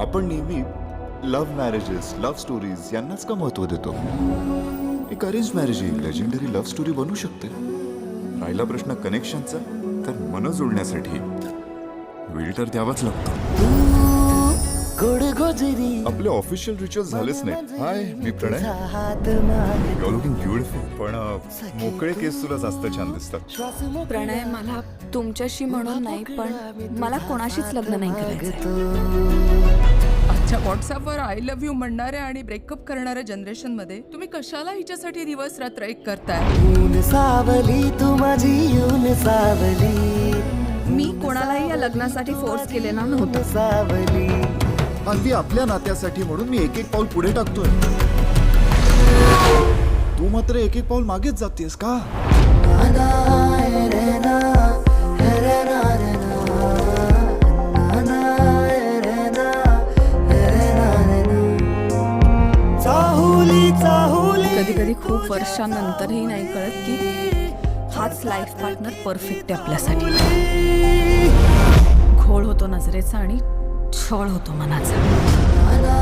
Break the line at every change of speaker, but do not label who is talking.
आपण नेहमी love marriages love stories यांनाच का महत्त्व देतो? एक अरेंज मॅरेज ही लेजेंडरी लव्ह स्टोरी बनू शकते. राहिला प्रश्न कनेक्शनचा तर मन जोडण्यासाठी. वेळ तर द्यावाच लागतो. आपले ऑफिशियल रिच्युअल झालेच नाही हाय मी प्रणय.
हात मागे.
यू लुकिंग ब्युटिफुल पण अ, मोकळे केस तुला जास्त छान दिसतात.
प्रणय मला तुमच्याशी म्हणून नाही पण मला कोणाशीच लग्न नाही करायचं
आजच्या व्हॉट्सअपवर आय लव्ह यू म्हणणाऱ्या आणि ब्रेकअप करणाऱ्या जनरेशनमध्ये तुम्ही कशाला हिच्यासाठी दिवस रात्र एक करताय?
ऊन सावली तू माझी ऊन सावली.
मी कोणालाही या लग्नासाठी फोर्स केलेला नव्हता.
सावली
अगदी आपल्या नात्यासाठी म्हणून मी एक एक पाऊल पुढे टाकतोय तू मात्र एक एक पाऊल मागेच जातेस का
नाना रे ना, रे ना, रे ना. नाना रे ना, रे ना, रे ना. चाहुली चाहुली
कधी कधी खूप वर्षांनंतरही नाही कळत की हाच लाईफ पार्टनर परफेक्ट आहे आपल्यासाठी घोळ होतो नजरेचा आणि छळ होतो मनाचा
नाना रे ना,